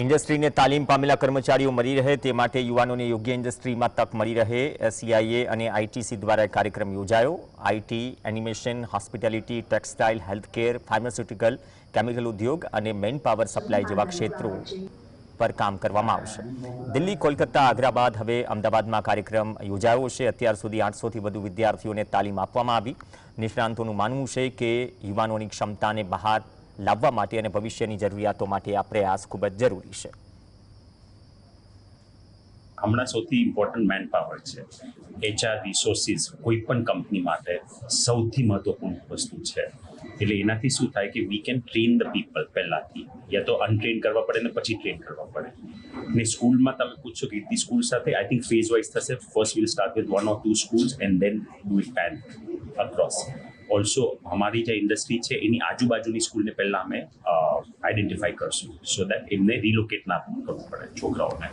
ઇન્ડસ્ટ્રીને તાલીમ પામેલા કર્મચારીઓ મળી રહે તે માટે યુવાનોને યોગ્ય ઇન્ડસ્ટ્રીમાં તક મળી રહે. સીઆઈએ અને આઈટીસી દ્વારા કાર્યક્રમ યોજાયો. IT animation, hospitality, textile, healthcare, pharmaceutical, chemical ઉદ્યોગ અને મેન પાવર સપ્લાય જેવા ક્ષેત્રો પર કામ કરવામાં આવશે. દિલ્હી, કોલકાતા, આગ્રા બાદ હવે અમદાવાદમાં કાર્યક્રમ યોજાયો છે. અત્યાર સુધી આઠસોથી વધુ વિદ્યાર્થીઓને તાલીમ આપવામાં આવી. નિષ્ણાંતોનું માનવું છે કે યુવાનોની ક્ષમતાને બહાર લાવવા માટે અને ભવિષ્યની જરૂરિયાતો માટે આ પ્રયાસ ખૂબ જ જરૂરી છે. હમણાં સૌથી ઇમ્પોર્ટન્ટ મેન પાવર છે. એચઆર રિસોર્સિસ કોઈ પણ કંપની માટે સૌથી મહત્વપૂર્ણ વસ્તુ છે. એટલે એનાથી શું થાય કે we can train the people પહેલાંથી. યા તો અનટ્રેન કરવા પડે ને પછી ટ્રેન કરવા પડે. ને સ્કૂલમાં તમે પૂછશો કે એટલી સ્કૂલ સાથે આઈ થિંક ફેઝ વાઇઝ થશે. First will start with one or two schools and then do it pan across also અમારી જે ઇન્ડસ્ટ્રી છે એની આજુબાજુની સ્કૂલને પહેલાં અમે આઈડેન્ટિફાઈ કરશું સો દેટ એમને રિલોકેટ ના કરવું પડે છોકરાઓને